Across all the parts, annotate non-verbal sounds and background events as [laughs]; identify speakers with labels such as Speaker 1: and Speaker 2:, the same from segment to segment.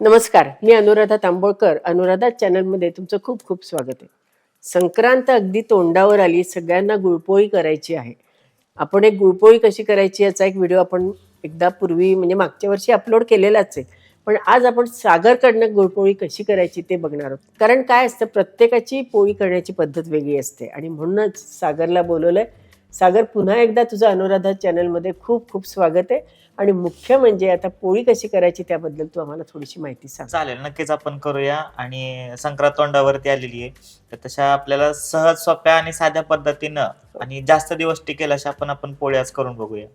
Speaker 1: नमस्कार मी अनुराधा तांबोळकर. अनुराधा चॅनलमध्ये तुमचं खूप खूप स्वागत आहे. संक्रांत अगदी तोंडावर आली सगळ्यांना गुळपोळी करायची आहे. आपण एक गुळपोळी कशी करायची याचा एक व्हिडिओ आपण एकदा पूर्वी म्हणजे मागच्या वर्षी अपलोड केलेलाच आहे. पण आज आपण सागरकडनं गुळपोळी कशी करायची ते बघणार आहोत. कारण काय असतं प्रत्येकाची पोळी करण्याची पद्धत वेगळी असते. आणि म्हणूनच सागरला बोलवलंय. सागर पुन्हा एकदा तुझं अनुराधा चॅनलमध्ये खूप खूप स्वागत आहे. आणि मुख्य म्हणजे आता पोळी कशी करायची त्याबद्दल तू आम्हाला थोडीशी माहिती सांग.
Speaker 2: चालेल नक्कीच आपण करूया. आणि संक्रांत तोंडावरती आलेली आहे. तर तशा आपल्याला सहज सोप्या आणि साध्या पद्धतीनं आणि जास्त दिवस टिकेल अशा आपण आपण पोळी आज करून बघूया.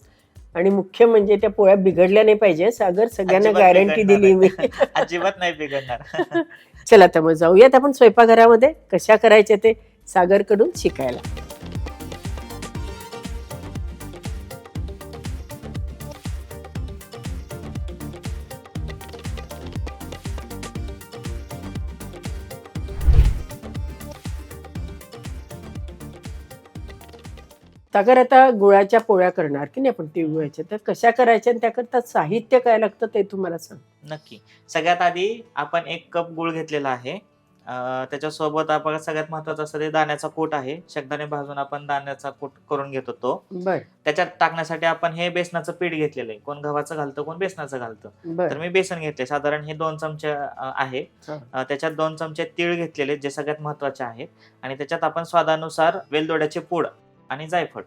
Speaker 1: आणि मुख्य म्हणजे त्या पोळ्या बिघडल्या नाही पाहिजे सागर. सगळ्यांना
Speaker 2: अजिबात
Speaker 1: गॅरंटी
Speaker 2: बिघडणार
Speaker 1: दिली मी.
Speaker 2: नाही. [laughs] अजिबात नाही बिघडणार. [laughs]
Speaker 1: चला तर मग जाऊयात आपण स्वयंपाकघरामध्ये. कशा करायच्या ते सागरकडून शिकायला. सागर आता गुळाच्या पोळ्या करणार की नाही आपण तिळगुळाच्या तर कशा करायच्या आणि त्याकरता साहित्य काय लागतं ते तुम्हाला सांग.
Speaker 2: नक्की. सगळ्यात आधी आपण एक कप गुळ घेतलेला आहे. त्याच्यासोबत आपण सगळ्यात महत्वाचं असं ते दाण्याचा कूट आहे. शेंगदाणे भाजून आपण दाण्याचा कूट करून घेतो तो त्याच्यात टाकण्यासाठी आपण हे बेसनाचं पीठ घेतलेलं आहे. कोण गव्हाचं घालतं कोण बेसनाचं घालतं. तर मी बेसन घेतले साधारण हे दोन चमचे आहे. त्याच्यात दोन चमचे तीळ घेतलेले जे सगळ्यात महत्त्वाचे आहेत. आणि त्याच्यात आपण स्वादानुसार वेलदोड्याचे पूड आणि जायफळ.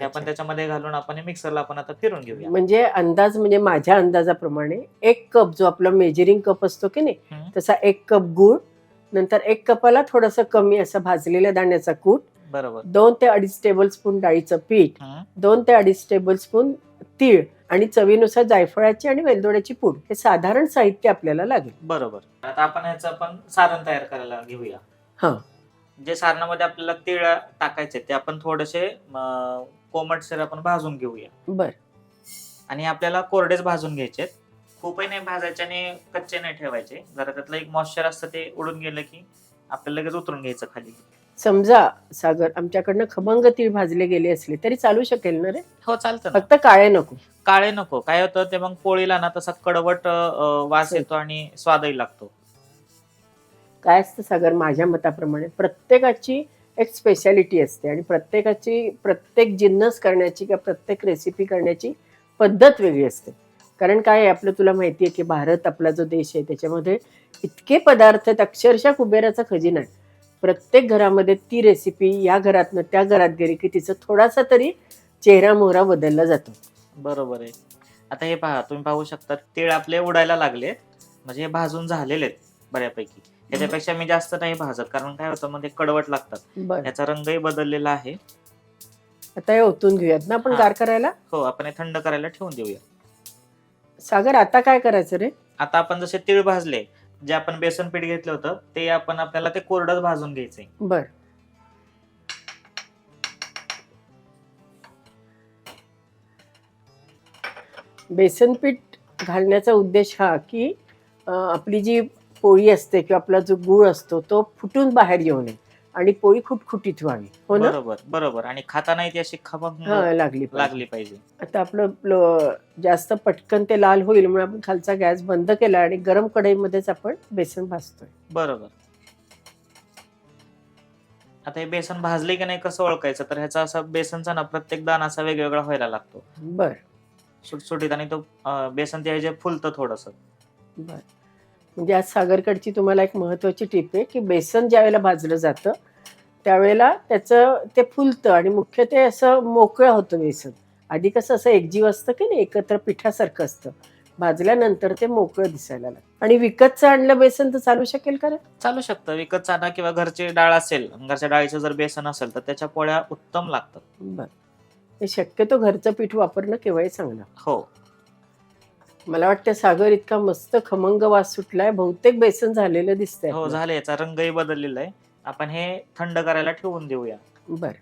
Speaker 2: ते आपण. त्याच्यामध्ये घालून आपण हे मिक्सरला आपण आता फिरून घेऊया.
Speaker 1: म्हणजे अंदाज म्हणजे माझ्या अंदाजाप्रमाणे एक कप जो आपला मेजरिंग कप असतो की नाही. तसा एक कप गुळ नंतर एक कपाला थोडस कमी असा भाजलेल्या दाण्याचा कूट
Speaker 2: बरोबर.
Speaker 1: दोन ते अडीच टेबल स्पून डाळीचं पीठ
Speaker 2: हम्म.
Speaker 1: दोन ते अडीच टेबल स्पून तीळ आणि चवीनुसार जायफळाची आणि वेलदोड्याची पूड हे साधारण साहित्य आपल्याला लागेल.
Speaker 2: बरोबर. आता आपण ह्याचं आपण सारण तयार करायला घेऊया.
Speaker 1: हा.
Speaker 2: जे सारणामध्ये आपल्याला तीळ टाकायचे ते आपण थोडेसे अ, कोमटसर आपण भाजून घेऊया.
Speaker 1: बर.
Speaker 2: आणि आपल्याला कोरडेच भाजून घ्यायचे खूपही नाही भाजायचे आणि कच्चे नाही ठेवायचे. जरा त्यातलं एक मॉइश्चर असतं ते उडून गेलं की आपल्याला लगेच उतरून घ्यायचं खाली.
Speaker 1: समजा सागर आमच्याकडनं खमंग तीळ भाजले गेले असले तरी चालू शकेल ना रे?
Speaker 2: हो चालतं ना.
Speaker 1: फक्त काळे नको.
Speaker 2: काळे नको. काय होतं ते मग पोळीला ना तसा कडवट अ, वास येतो आणि स्वादही लागतो.
Speaker 1: काय असतं सागर माझ्या मताप्रमाणे प्रत्येकाची एक स्पेशालिटी असते आणि प्रत्येकाची प्रत्येक जिन्नस करण्याची किंवा प्रत्येक रेसिपी करण्याची पद्धत वेगळी असते. कारण काय आहे आपलं तुला माहिती आहे की भारत आपला जो देश आहे त्याच्यामध्ये इतके पदार्थ आहेत अक्षरशः कुबेराचा खजिना आहे. प्रत्येक घरामध्ये ती रेसिपी या घरातनं त्या घरात गेली की तिचा थोडासा तरी चेहरा मोहरा बदलला जातो.
Speaker 2: बरोबर आहे. आता हे पहा तुम्ही पाहू शकता तीळ आपले उडायला लागले म्हणजे हे भाजून झालेले आहेत बऱ्यापैकी. याच्यापेक्षा मी जास्त नाही भाजत कारण काय होतं मध्ये कडवट लागतात.
Speaker 1: बरं.
Speaker 2: याचा रंगही बदललेला आहे.
Speaker 1: आता हे ओतून घेऊयात ना आपण
Speaker 2: हा.
Speaker 1: गार करायला?
Speaker 2: हो आपण हे थंड करायला ठेवून देऊया.
Speaker 1: सागर आता काय करायचं रे?
Speaker 2: आता आपण जसे तीळ भाजले जे आपण बेसन पीठ घेतलं होतं ते आपण आपल्याला ते कोरडच भाजून घ्यायचंय.
Speaker 1: बर. बेसन पीठ घालण्याचा उद्देश हा की अं, आपली जी पोळी असते किंवा आपला जो गुळ असतो तो फुटून बाहेर येऊ नये. आणि पोळी खुटखुटीत व्हावी. हो ना?
Speaker 2: बरोबर बरोबर. आणि खातानाही ती अशी खमंग
Speaker 1: हा लागली पाहिजे.
Speaker 2: लागली पाहिजे.
Speaker 1: आता आपलं जास्त पटकन ते लाल होईल म्हणून आपण खालचा गॅस बंद केला आणि गरम कढईमध्येच आपण बेसन भाजतोय.
Speaker 2: बरोबर. आता हे बेसन भाजले की नाही कसं ओळखायचं? तर ह्याचा असा बेसनचा ना प्रत्येक दाना असा वेगवेगळा व्हायला लागतो.
Speaker 1: बर.
Speaker 2: सुटसुटीत आणि तो अं, बेसन ते जे फुलतं थोडस.
Speaker 1: बर. म्हणजे आज सागरकडची तुम्हाला एक महत्वाची टीप आहे की बेसन ज्यावेळेला भाजलं जातं त्यावेळेला त्याचं ते फुलतं आणि मुख्य ते असं मोकळं होतं बेसन. आधी कसं असं एकजीव असतं की नाही एकत्र पिठासारखं असतं. भाजल्यानंतर ते मोकळं दिसायला लागतं. आणि विकतचं आणलं बेसन तर चालू शकेल का
Speaker 2: चालू शकतं. विकत चाना किंवा घरची डाळ असेल घरच्या डाळीचं जर बेसन असेल तर त्याच्या पोळ्या उत्तम लागतात.
Speaker 1: बर. हे शक्यतो घरचं पीठ वापरणं केव्हाही चांगलं.
Speaker 2: हो.
Speaker 1: मला वाटतं सागर इतका मस्त खमंग वास सुटलाय बहुतेक बेसन झालेलं दिसतंय
Speaker 2: हो. झाले याचा रंगही बदललेला आहे. आपण हे थंड करायला ठेवून देऊया.
Speaker 1: बर.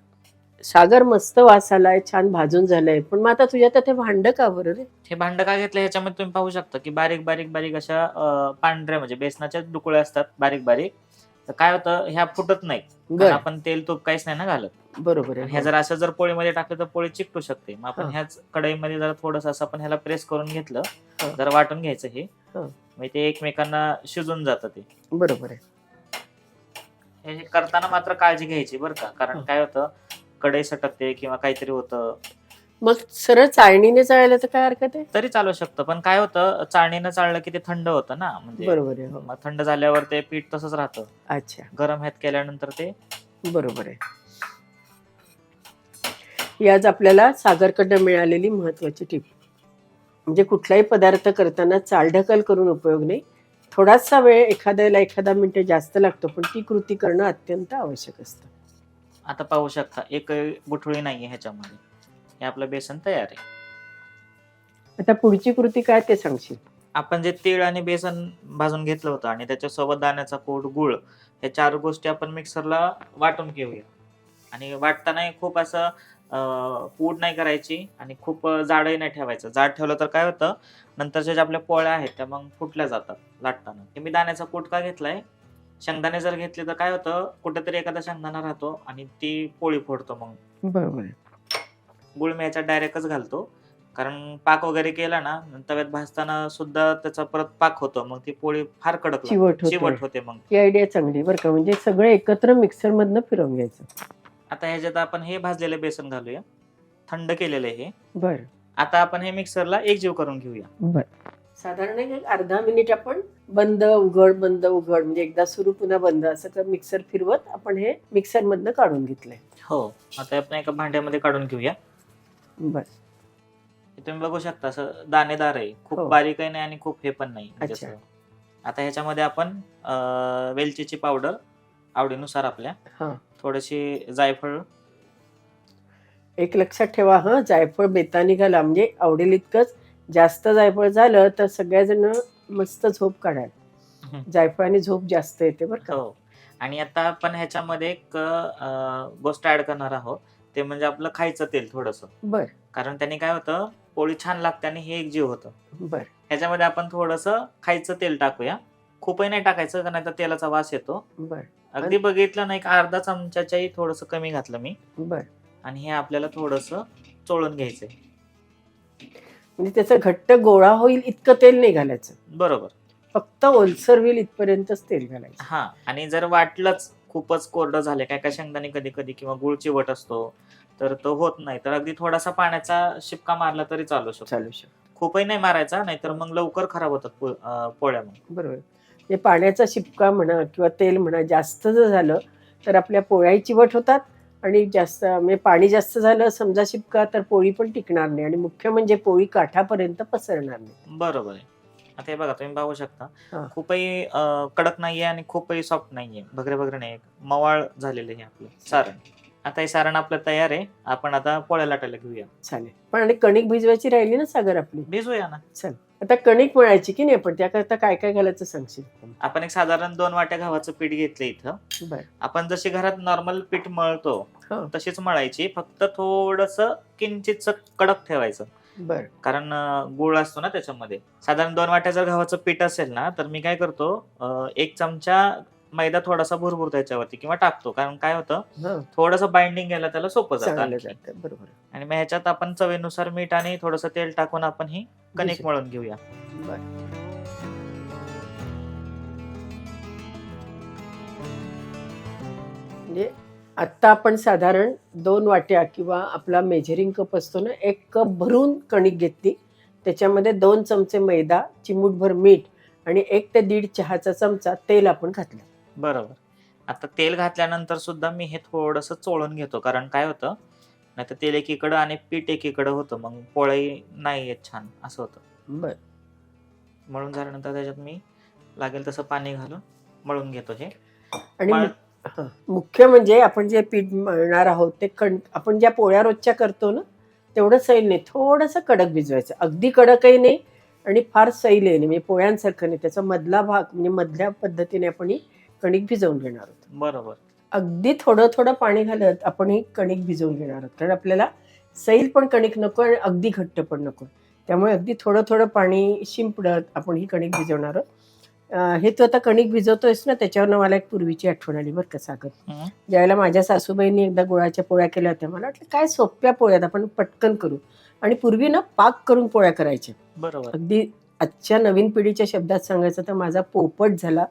Speaker 1: सागर मस्त वास आलाय छान भाजून झालंय. पण मग आता तुझ्यात ते भांड का बरं रे?
Speaker 2: हे भांड काय घेतलं ह्याच्यामध्ये तुम्ही पाहू शकता की बारीक बारीक बारीक अशा अं, पांढऱ्या म्हणजे बेसनाच्या दुकुळ्या असतात बारीक बारीक. तर काय होतं ह्या फुटत नाही
Speaker 1: बर.
Speaker 2: आपण तेल तूप काहीच नाही ना घालत.
Speaker 1: बरोबर
Speaker 2: आणि
Speaker 1: आहे
Speaker 2: ह्या जर असं जर पोळीमध्ये टाकलं तर पोळी चिकटू शकते. मग आपण
Speaker 1: हा.
Speaker 2: ह्याच कढईमध्ये जरा थोडस असं आपण ह्याला प्रेस करून घेतलं
Speaker 1: हा.
Speaker 2: जरा वाटून घ्यायचं हे.
Speaker 1: हा.
Speaker 2: म्हणजे ते एकमेकांना शिजून जातं ते.
Speaker 1: बरोबर आहे.
Speaker 2: हे करताना मात्र काळजी घ्यायची बरं का. कारण
Speaker 1: हा.
Speaker 2: काय होतं कढई सटकते किंवा काहीतरी होतं.
Speaker 1: मग सरळ चाळणीने चाळलं तर काय हरकत आहे?
Speaker 2: तरी चालू शकतं पण काय होतं चाळणीनं चाललं की ते थंड होतं ना म्हणजे
Speaker 1: बरोबर आहे हो.
Speaker 2: मग थंड झाल्यावर ते पीठ तसंच राहतं.
Speaker 1: अच्छा.
Speaker 2: गरम ह्यात केल्यानंतर ते
Speaker 1: बरोबर आहे. ही आज आपल्याला सागरकडनं मिळालेली महत्वाची टीप. म्हणजे कुठलाही पदार्थ करताना चालढकल करून उपयोग नाही. थोडासा वेळ एखाद्याला एखादा मिनिट जास्त लागतो पण ती कृती करणं अत्यंत आवश्यक असतं.
Speaker 2: आता पाहू शकता एक गुठळी नाहीये ह्याच्यामध्ये. हे आपलं बेसन तयार आहे.
Speaker 1: आता पुढची कृती काय ते सांगशील?
Speaker 2: आपण जे तीळ आणि बेसन भाजून घेतलं होतं आणि त्याच्यासोबत दाण्याचा पोट गुळ हे चार गोष्टी आपण मिक्सरला वाटून घेऊया. आणि वाटताना खूप असं अं, पूड नाही करायची आणि खूप जाडही नाही ठेवायचं. जाड ठेवलं तर काय होतं नंतरच्या ज्या आपल्या पोळ्या आहेत त्या मग फुटल्या जातात लाटताना. हे मी दाण्याचा पोट का घेतलाय? शेंगदाणे जर घेतले तर काय होतं कुठेतरी एखादा शेंगदाणा राहतो आणि ती पोळी फोडतो मग.
Speaker 1: बरोबर.
Speaker 2: गुळ मी याच्यात डायरेक्टच घालतो. कारण पाक वगैरे केला ना तव्यात भाजताना सुद्धा त्याचा परत पाक होतो. मग ती पोळी फार कडक.
Speaker 1: चिवट होते.
Speaker 2: चिवट होते मग.
Speaker 1: ही आयडिया चांगली बरं का. म्हणजे सगळं एकत्र मिक्सर मधनं फिरवून घ्यायचं.
Speaker 2: आता ह्याच्यात आपण हे भाजलेले बेसन घालूया. थंड केलेलं आहे हे.
Speaker 1: बरं.
Speaker 2: आता आपण हे मिक्सरला एकजीव करून घेऊया.
Speaker 1: बर. साधारण एक अर्धा मिनिट आपण बंद उघड बंद उघड म्हणजे एकदा सुरू पुन्हा बंद असं कर मिक्सर फिरवत आपण हे मिक्सर मधनं काढून घेतलंय.
Speaker 2: हो. आता आपण एका भांड्यामध्ये काढून घेऊया.
Speaker 1: बर
Speaker 2: हे तुम्ही बघू शकता असं दाणेदार आहे. खूप
Speaker 1: हो.
Speaker 2: बारीकही नाही आणि खूप हे पण नाही. म्हणजे
Speaker 1: अच्छा.
Speaker 2: असं. आता ह्याच्यामध्ये आपण अं, वेलचीची पावडर आवडीनुसार आपल्या.
Speaker 1: हा.
Speaker 2: थोडीशी जायफळ.
Speaker 1: एक लक्षात ठेवा हा. जायफळ बेतानी घाला. म्हणजे आवडेल इतकंच जास्त जायफळ झालं तर सगळ्याजण मस्त झोप काढाल.
Speaker 2: हं.
Speaker 1: जायफळाने झोप जास्त येते बरं का.
Speaker 2: हो. आणि आता आपण ह्याच्यामध्ये एक अं, गोष्ट ऍड करणार आहोत. ते म्हणजे आपलं खायचं तेल थोडस.
Speaker 1: बर.
Speaker 2: कारण त्याने काय होतं पोळी छान लागते आणि हे एक जीव होतं.
Speaker 1: बर.
Speaker 2: ह्याच्यामध्ये आपण थोडस खायचं तेल टाकूया. खूपही नाही टाकायचं कारण आता तेलाचा वास येतो.
Speaker 1: बर.
Speaker 2: अगदी बघितलं नाही का अर्धा चमच्याच्याही थोडस कमी घातलं मी.
Speaker 1: बर.
Speaker 2: आणि हे आपल्याला थोडस चोळून घ्यायचंय.
Speaker 1: म्हणजे त्याचा घट्ट गोळा होईल इतकं तेल नाही घालायचं.
Speaker 2: बरोबर.
Speaker 1: फक्त ओलसर होईल इथपर्यंतच तेल घालायचं.
Speaker 2: हा आणि जर वाटलंच खूपच कोरडं झालं काय काय शेंगदाणे कधी कधी किंवा गुळ चिवट असतो तर तो होत नाही. तर अगदी थोडासा पाण्याचा शिपका मारला तरी चालू शकतो.
Speaker 1: चालू शकतो.
Speaker 2: खूपही नाही मारायचा नाहीतर मग लवकर खराब होतात पो- अं, पोळ्या मग.
Speaker 1: बरोबर. म्हणजे पाण्याचा शिपका म्हणा किंवा तेल म्हणा जास्त जर झालं तर आपल्या पोळ्याही चिवट होतात आणि जास्त म्हणजे पाणी जास्त झालं समजा शिपका तर पोळी पण टिकणार नाही आणि मुख्य म्हणजे पोळी काठापर्यंत पसरणार नाही.
Speaker 2: बरोबर आहे. आता हे बघा तुम्ही पाहू शकता.
Speaker 1: हा.
Speaker 2: खूपही अं, कडक नाहीये आणि खूपही सॉफ्ट नाहीये. बगरे बगरे नाही मवाळ झालेलं आहे आपलं. सारण. आता हे सारण आपलं तयार आहे. आपण आता पोळ्या लाटायला घेऊया.
Speaker 1: चालेल. पण आणि कणिक भिजवायची राहिली ना सागर आपली?
Speaker 2: भिजूया ना.
Speaker 1: चल. आता कणिक मळायची की नाही आपण त्याकरता काय काय घालायचं सांगशील?
Speaker 2: आपण एक साधारण दोन वाट्या गव्हाचं पीठ घेतलं इथं.
Speaker 1: बर.
Speaker 2: आपण जशी घरात नॉर्मल पीठ मळतो
Speaker 1: हा.
Speaker 2: तशीच मळायची. फक्त थोडस किंचित कडक ठेवायचं.
Speaker 1: बर.
Speaker 2: कारण गुळ असतो ना त्याच्यामध्ये. साधारण दोन वाट्या जर गव्हाचं पीठ असेल ना तर मी काय करतो अं, एक चमचा मैदा थोडासा भुरभुर त्याच्यावरती किंवा टाकतो. कारण काय होतं
Speaker 1: हा.
Speaker 2: थोडंसं बाइंडिंग घ्यायला त्याला सोपं जातं
Speaker 1: चांगलं
Speaker 2: आणखी.
Speaker 1: जातं. बरोबर.
Speaker 2: आणि मग ह्याच्यात आपण चवीनुसार मीठ आणि थोडंसं तेल टाकून आपण ही कणिक
Speaker 1: भिजव.
Speaker 2: मळून घेऊया.
Speaker 1: बर. म्हणजे आत्ता आपण साधारण दोन वाट्या किंवा आपला मेजरिंग कप असतो ना एक कप भरून कणिक घेतली. त्याच्यामध्ये दोन चमचे मैदा चिमूटभर मीठ आणि एक ते दीड चहाचा चमचा तेल आपण घातलं.
Speaker 2: बरोबर. आता तेल घातल्यानंतर सुद्धा मी हे थोडंसं चोळून घेतो कारण काय होतं नाही तर तेल एकीकडं आणि पीठ एकीकडं होतं मग पोळी नाही येत छान असं होतं.
Speaker 1: बर.
Speaker 2: मळून झाल्यानंतर त्याच्यात मी लागेल तसं पाणी घालून मळून घेतो हे.
Speaker 1: आणि
Speaker 2: मळ-.
Speaker 1: मुख्य म्हणजे आपण जे पीठ मळणार आहोत ते कण आपण ज्या पोळ्या रोजच्या करतो ना तेवढं सैल नाही. थोडंसं कडक भिजवायचं. अगदी कडकही नाही आणि फार सैलही नाही म्हणजे पोळ्यांसारखं नाही. त्याचा मधला भाग म्हणजे मधल्या पद्धतीने आपण ही कणिक भिजवून घेणार आहोत.
Speaker 2: बरोबर.
Speaker 1: अगदी थोडं थोडं पाणी घालत आपण ही कणिक भिजवून घेणार आहोत. कारण आपल्याला सैल पण कणिक नको आणि अगदी घट्ट पण नको. त्यामुळे अगदी थोडं थोडं पाणी शिंपडत आपण ही कणिक भिजवणार आहोत. हे तू आता कणिक भिजवतोयस ना त्याच्यावरनं मला एक पूर्वीची आठवण आली बरं का सागर. ज्यावेळेला माझ्या सासूबाईंनी एकदा गुळाच्या पोळ्या केल्या होत्या मला वाटलं काय सोप्या पोळ्यात आपण पटकन करू. आणि पूर्वी ना पाक करून पोळ्या करायच्या.
Speaker 2: बरोबर.
Speaker 1: अगदी आजच्या नवीन पिढीच्या शब्दात सांगायचं तर माझा पोपट झाला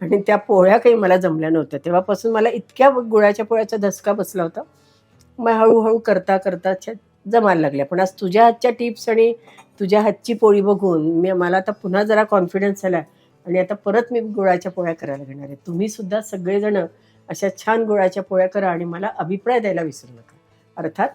Speaker 1: आणि त्या पोळ्या काही मला जमल्या नव्हत्या. तेव्हापासून मला इतक्या गुळाच्या पोळ्याचा धसका बसला होता. मग हळूहळू करता करता जमायला लागल्या. पण आज तुझ्या हातच्या टिप्स आणि तुझ्या हातची पोळी बघून मी मला आता पुन्हा जरा कॉन्फिडन्स आला आणि आता परत मी गुळाच्या पोळ्या करायला घेणार आहे. तुम्ही सुद्धा सगळेजण अशा छान गुळाच्या पोळ्या करा आणि मला अभिप्राय द्यायला विसरू नका. अर्थात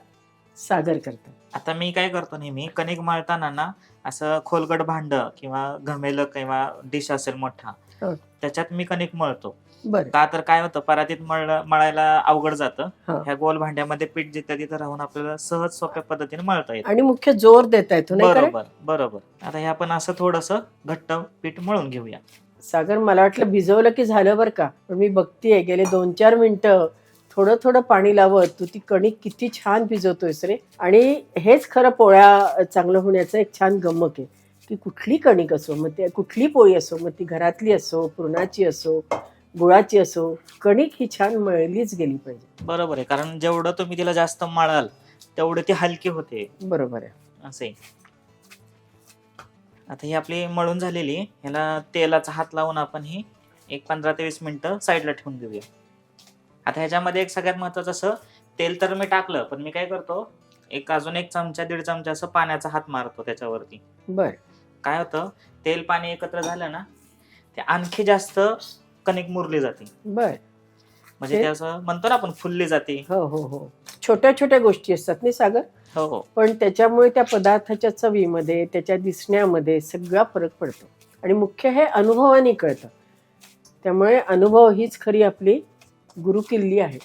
Speaker 1: सागर करतात
Speaker 2: आता मी काय करतो नेहमी कणिक मळताना ना असं खोलगट भांड किंवा घमेलं किंवा डिश असेल मोठा
Speaker 1: हो.
Speaker 2: त्याच्यात मी कणिक मळतो.
Speaker 1: बरं.
Speaker 2: का तर काय होतं परातीत मळ मळायला अवघड जातं.
Speaker 1: हा.
Speaker 2: ह्या गोल भांड्यामध्ये पीठ जिथं तिथं राहून आपल्याला सहज सोप्या पद्धतीने मळता येतं.
Speaker 1: आणि मुख्य जोर देता येतो नाही?
Speaker 2: बरोबर बरोबर. आता हे आपण असं थोडस घट्ट पीठ मळून घेऊया.
Speaker 1: सागर मला वाटलं भिजवलं की झालं बरं का? पण मी बघतीये गेले दोन चार मिनिटं थोडं थोडं पाणी लावत तू ती कणिक किती छान भिजवतोयस रे. आणि हेच खरं पोळ्या चांगलं होण्याचं एक छान गमक आहे. की कुठली कणिक असो मग ते कुठली पोळी असो मग ती घरातली असो पुरणाची असो गुळाची असो कणिक ही छान मळलीच गेली पाहिजे.
Speaker 2: बरोबर आहे. कारण जेवढं तुम्ही तिला जास्त मळाल तेवढं ती हलकी होते.
Speaker 1: बरोबर आहे.
Speaker 2: असे आता ही आपली मळून झालेली ह्याला तेलाचा हात लावून आपण ही एक पंधरा ते वीस मिनिटं साईडला ठेवून देऊया आता ह्याच्यामध्ये एक सगळ्यात महत्वाचं असं तेल तर मी टाकलं पण मी काय करतो एक अजून एक चमचा दीड चमचा असं पाण्याचा हात मारतो त्याच्यावरती.
Speaker 1: बर.
Speaker 2: काय होतं तेल पाणी एकत्र झालं ना ते आणखी जास्त कणिक मुरली जाते.
Speaker 1: बर.
Speaker 2: म्हणजे
Speaker 1: ते-
Speaker 2: ते असं म्हणतो ना आपण फुलली जाते.
Speaker 1: हो हो हो. छोट्या छोट्या गोष्टी असतात नाही सागर?
Speaker 2: हो हो.
Speaker 1: पण त्याच्यामुळे त्या पदार्थाच्या चवीमध्ये त्याच्या दिसण्यामध्ये सगळा फरक पडतो. आणि मुख्य हे अनुभवाने कळतं. त्यामुळे अनुभव हीच खरी आपली गुरुकिल्ली आहे.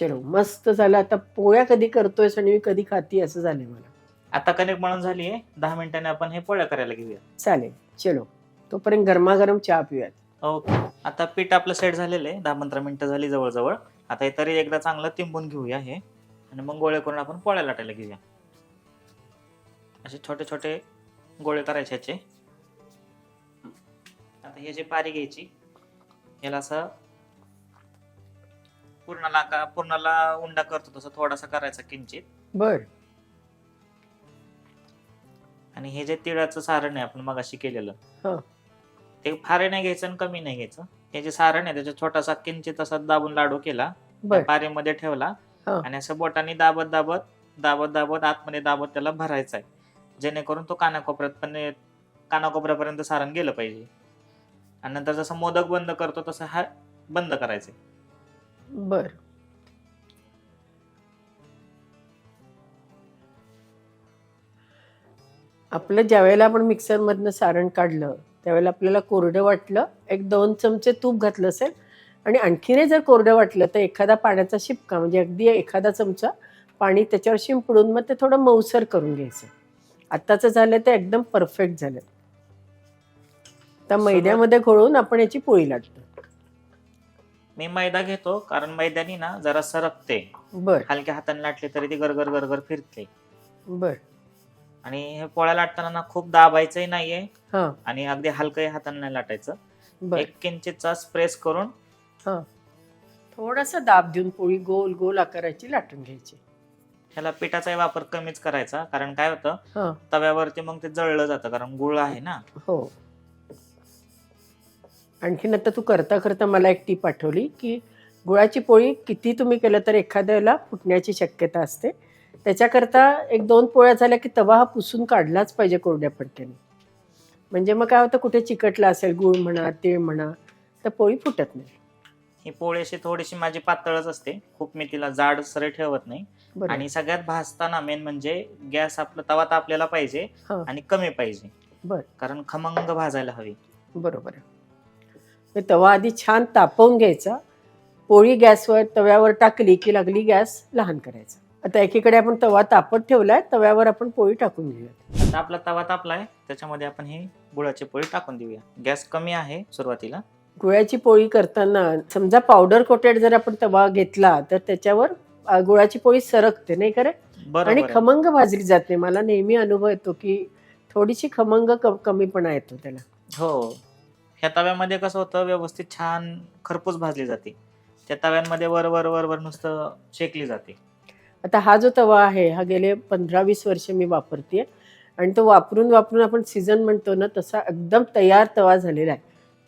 Speaker 1: चलो मस्त झालं. आता पोळ्या कधी करतोयस आणि मी कधी खाती असं झालंय मला.
Speaker 2: आता कणिक मळून झाली आहे दहा मिनिटांनी आपण हे पोळ्या करायला घेऊया.
Speaker 1: चालेल. चलो. तोपर्यंत गरमागरम चहा पिऊयात.
Speaker 2: ओके. आता पीठ आपलं सेट झालेलं आहे. दहा पंधरा मिनिटं झाली जवळजवळ. आता हे तरी एकदा चांगलं तिंबून घेऊया हे. आणि मग गोळे करून आपण पोळ्या लाटायला घेऊया. असे छोटे छोटे गोळे करायचे ह्याचे आता ही जी पारी घ्यायची याला असं पूर्णाला का पूर्णाला उंडा करतो तसं थोडासा करायचा किंचित.
Speaker 1: बर.
Speaker 2: आणि हे जे तिळाचं सारण आहे आपण मगाशी केलेलं. ते फार नाही घ्यायचं आणि कमी नाही घ्यायचं. हे जे सारण आहे त्याचा छोटासा किंचित असा दाबून लाडू केला
Speaker 1: बर.
Speaker 2: पारीमध्ये ठेवला
Speaker 1: हा.
Speaker 2: आणि असं बोटाने दाबत दाबत दाबत दाबत आतमध्ये दाबत त्याला भरायचा आहे. जेणेकरून तो कानाकोपऱ्यात पण कानाकोपऱ्यापर्यंत सारण गेलं पाहिजे. आणि नंतर जसं मोदक बंद करतो तसं हा बंद करायचं
Speaker 1: बर. आपलं ज्यावेळेला आपण मिक्सरमधनं सारण काढलं त्यावेळेला आपल्याला कोरडं वाटलं एक दोन चमचे तूप घातलं असेल आणि आणखीनही जर कोरडं वाटलं तर एखादा पाण्याचा शिपका म्हणजे अगदी एखादा चमचा पाणी त्याच्यावर शिंपडून मग ते थोडं मऊसर करून घ्यायचं. आत्ताचं झालं ते एकदम परफेक्ट झालं. तर मैद्यामध्ये घोळून आपण याची पोळी लाटतो.
Speaker 2: मी मैदा घेतो कारण मैद्यानी ना जरा सरकते
Speaker 1: बर.
Speaker 2: हलक्या हाताने लाटले तरी ती गरगर गरगर फिरते.
Speaker 1: बर.
Speaker 2: आणि हे पोळ्या लाटताना ना खूप दाबायचंही नाहीये.
Speaker 1: हां.
Speaker 2: आणि अगदी हलकं हाताने नाही लाटायचं.
Speaker 1: बर.
Speaker 2: एक किंचितचा प्रेस करून
Speaker 1: हां. थोडासा दाब देऊन पोळी गोल गोल आकाराची लाटून घ्यायची.
Speaker 2: ह्याला पिठाचाही वापर कमीच करायचा कारण काय होतं?
Speaker 1: हां.
Speaker 2: तव्यावरती मग ते जळलं जातं कारण गुळ आहे ना.
Speaker 1: हो. आणखीन आता तू करता करता मला एक टीप आठवली की गुळाची पोळी किती तुम्ही केलं तर एखाद्याला फुटण्याची शक्यता असते. त्याच्याकरता एक दोन पोळ्या झाल्या की तवा हा पुसून काढलाच पाहिजे कोरड्या फडक्याने म्हणजे मग काय होतं कुठे चिकटला असेल गुळ म्हणा तीळ म्हणा तर पोळी फुटत नाही.
Speaker 2: ही पोळी अशी थोडीशी माझी पातळच असते. खूप मी तिला जाड सरे ठेवत नाही.
Speaker 1: बरोबर.
Speaker 2: आणि सगळ्यात भाजताना मेन म्हणजे गॅस आपला तवा तापलेला पाहिजे
Speaker 1: हां.
Speaker 2: आणि कमी पाहिजे.
Speaker 1: बर.
Speaker 2: कारण खमंग भाजायला हवी.
Speaker 1: बरोबर. आहे मग तवा आधी छान तापवून घ्यायचा. पोळी गॅसवर तव्यावर टाकली की लागली गॅस लहान करायचा. आता एकीकडे आपण तवा तापत ठेवलाय तव्यावर आपण पोळी टाकून घेऊया
Speaker 2: आता आपला तवा तापलाय त्याच्यामध्ये आपण ही गुळाची पोळी टाकून देऊया. गॅस कमी आहे सुरुवातीला.
Speaker 1: गुळाची पोळी करताना समजा पावडर कोटेड जर आपण तवा घेतला तर त्याच्यावर अ, गुळाची पोळी सरकते नाही करे आणि
Speaker 2: आहे.
Speaker 1: खमंग भाजली जाते मला नेहमी अनुभव येतो की थोडीशी खमंग क- कमीपणा येतो त्याला.
Speaker 2: हो. ह्या तव्यामध्ये कसं होतं व्यवस्थित छान खरपूस भाजली जाते. त्या तव्यांमध्ये वर वर वर वर नुसतं शेकली जाते.
Speaker 1: आता हा जो तवा आहे हा गेले पंधरा वीस वर्ष मी वापरते आणि तो वापरून वापरून आपण सीझन म्हणतो ना तसा एकदम तयार तवा झालेला आहे.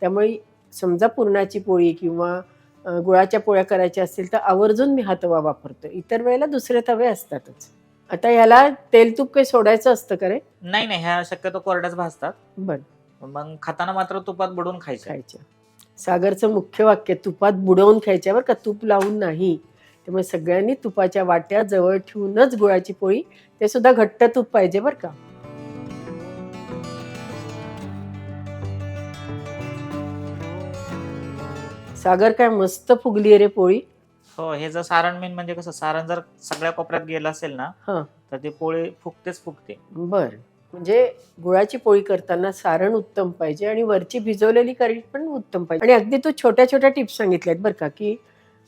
Speaker 1: त्यामुळे समजा पुरणाची पोळी किंवा गुळाच्या पोळ्या करायच्या असतील तर आवर्जून मी हा तवा वापरतो इतर वेळेला दुसरे तवे असतातच. आता ह्याला तेल तूप काही सोडायचं असतं का रे?
Speaker 2: नाही नाही ह्या शक्यतो कोरड्याच भाजतात.
Speaker 1: बरं.
Speaker 2: मग खाताना मात्र तुपात बुडवून खायचं.
Speaker 1: खायच्या सागरचं मुख्य वाक्य तुपात बुडवून खायच्या बरं का तूप लावून नाही. त्यामुळे सगळ्यांनी तुपाच्या वाट्या जवळ ठेवूनच गुळाची पोळी ते सुद्धा घट्ट तूप पाहिजे बरं का. सागर काय मस्त फुगली रे पोळी.
Speaker 2: हो हे जर सारण मेन म्हणजे कसं सारण जर सगळ्या कोपऱ्यात गेलं असेल ना
Speaker 1: हा.
Speaker 2: तर ते पोळी फुगतेच फुगते.
Speaker 1: बर. म्हणजे गुळाची पोळी करताना सारण उत्तम पाहिजे आणि वरची भिजवलेली करी पण उत्तम पाहिजे. आणि अगदी तू छोट्या छोट्या टिप्स सांगितल्यात बरं का की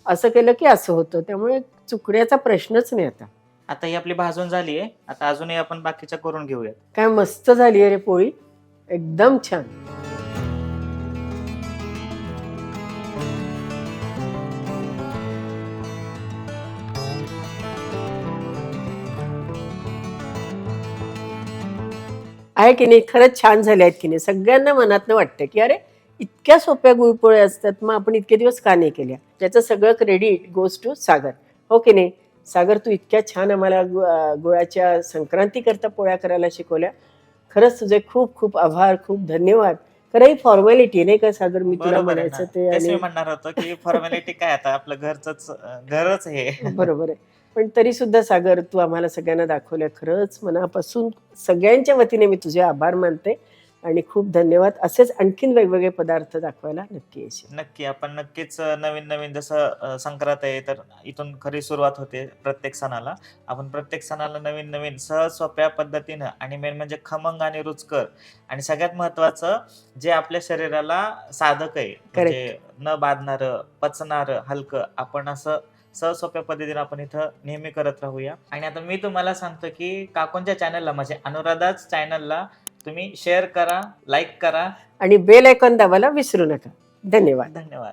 Speaker 1: असं केलं की असं होतं. त्यामुळे चुकण्याचा प्रश्नच नाही आता.
Speaker 2: आता ही आपली भाजून झाली आहे आता अजूनही आपण बाकीच्या करून घेऊयात.
Speaker 1: काय मस्त झाली आहे रे पोळी. एकदम छान. आहे की नाही? खरंच छान झाले आहेत की नाही? सगळ्यांना मनातनं वाटतं की अरे इतक्या सोप्या गुळपोळ्या असतात. मग आपण इतके दिवस का नाही केल्या? त्याचं सगळं क्रेडिट गोज टू सागर. हो की नाही? सागर तू इतक्या छान आम्हाला गुळाच्या संक्रांती करता पोळ्या करायला शिकवल्या. खरंच तुझे खूप खूप आभार खूप धन्यवाद. खरं ही फॉर्मॅलिटी नाही का सागर? मी तुला म्हणायचं. ते आणि
Speaker 2: म्हणणार होतो की फॉर्मॅलिटी काय आता? आपलं घरच घरच हे.
Speaker 1: बरोबर आहे. पण तरी सुद्धा सागर तू आम्हाला सगळ्यांना दाखवल्या. खरंच मनापासून सगळ्यांच्या वतीने मी तुझे आभार मानते. आणि खूप धन्यवाद. असेच आणखीन वेगवेगळे पदार्थ दाखवायला नक्की येशील.
Speaker 2: नक्की आपण नक्कीच नवीन नवीन जसं संक्रांत आहे तर इथून खरी सुरुवात होते प्रत्येक सणाला. आपण प्रत्येक सणाला नवीन नवीन सहज सोप्या पद्धतीनं आणि मेन म्हणजे खमंग आणि रुचकर आणि सगळ्यात महत्वाचं जे आपल्या शरीराला साधक आहे म्हणजे न बाधणारं पचणारं हलकं आपण असं सहज सोप्या पद्धतीने आपण इथं नेहमी करत राहूया. आणि आता मी तुम्हाला सांगतो की काकूंच्या चॅनलला म्हणजे अनुराधाच चॅनलला तुम्ही शेअर करा लाईक करा.
Speaker 1: आणि बेल आयकॉन दाबायला विसरू नका. धन्यवाद.
Speaker 2: धन्यवाद.